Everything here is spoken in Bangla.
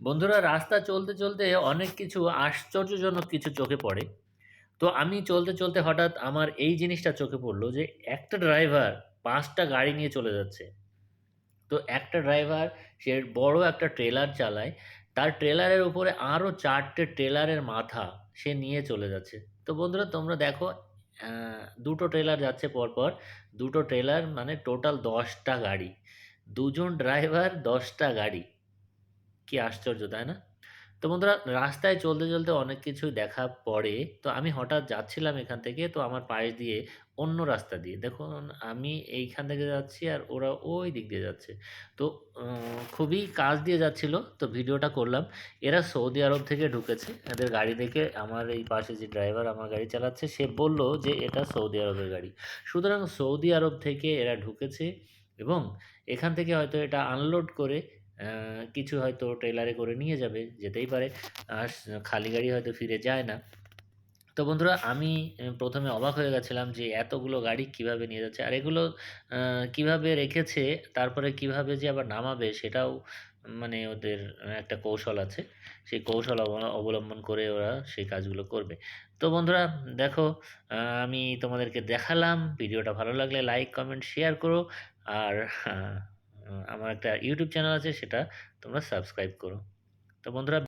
বন্ধুরা রাস্তা চলতে, চলতে অনেক কিছু আশ্চর্যজনক কিছু চোখে পড়ে। তো আমি চলতে, চলতে হঠাৎ আমার এই জিনিসটা চোখে পড়ল যে একটা ড্রাইভার পাঁচটা গাড়ি নিয়ে চলে যাচ্ছে। তো একটা ড্রাইভার সে বড় একটা ট্রেলার চালায়। তার ট্রেলারের উপরে আরও চারটে ট্রেলারের মাথা সে নিয়ে চলে যাচ্ছে। তো বন্ধুরা তোমরা দেখো দুটো ট্রেলার যাচ্ছে পরপর। ২ টো ট্রেলার মানে টোটাল দশটা গাড়ি। দুজন ড্রাইভার দশটা গাড়ি। কি আশ্চর্য, তাই না? তো বন্ধুরা রাস্তায় চলতে, চলতে অনেক কিছুই দেখা পড়ে। তো আমি হঠাৎ যাচ্ছিলাম এখান থেকে তো আমার পাশ দিয়ে অন্য রাস্তা দিয়ে দেখুন আমি এইখান থেকে যাচ্ছি আর ওরা ওই দিক দিয়ে যাচ্ছে। তো খুবই কাজ দিয়ে যাচ্ছিল। তো ভিডিওটা করলাম। এরা সৌদি আরব থেকে ঢুকেছে। এদের গাড়ি দেখে আমার এই পাশে যে ড্রাইভার আমার গাড়ি চালাচ্ছে সে বলল যে এটা সৌদি আরবের গাড়ি। সুতরাং সৌদি আরব থেকে এরা ঢুকেছে এবং এখান থেকে হয়তো এটা আনলোড করে কিছু হয়তো ট্রেলারে করে নিয়ে যাবে, যেতেই পারে। আর খালি গাড়ি হয়তো ফিরে যায় না। তো বন্ধুরা আমি প্রথমে অবাক হয়ে গেছিলাম যে এতগুলো গাড়ি কীভাবে নিয়ে যাচ্ছে। আর এগুলো কীভাবে রেখেছে, তারপরে কীভাবে যে আবার নামাবে সেটাও মানে ওদের একটা কৌশল আছে। সেই কৌশল অব অবলম্বন করে ওরা সেই কাজগুলো করবে। তো বন্ধুরা দেখো আমি তোমাদেরকে দেখালাম। ভিডিওটা ভালো লাগলে লাইক, কমেন্ট, শেয়ার করো। আর আ আমার একটা ইউটিউব চ্যানেল আছে সেটা তোমরা সাবস্ক্রাইব করো। তো বন্ধুরা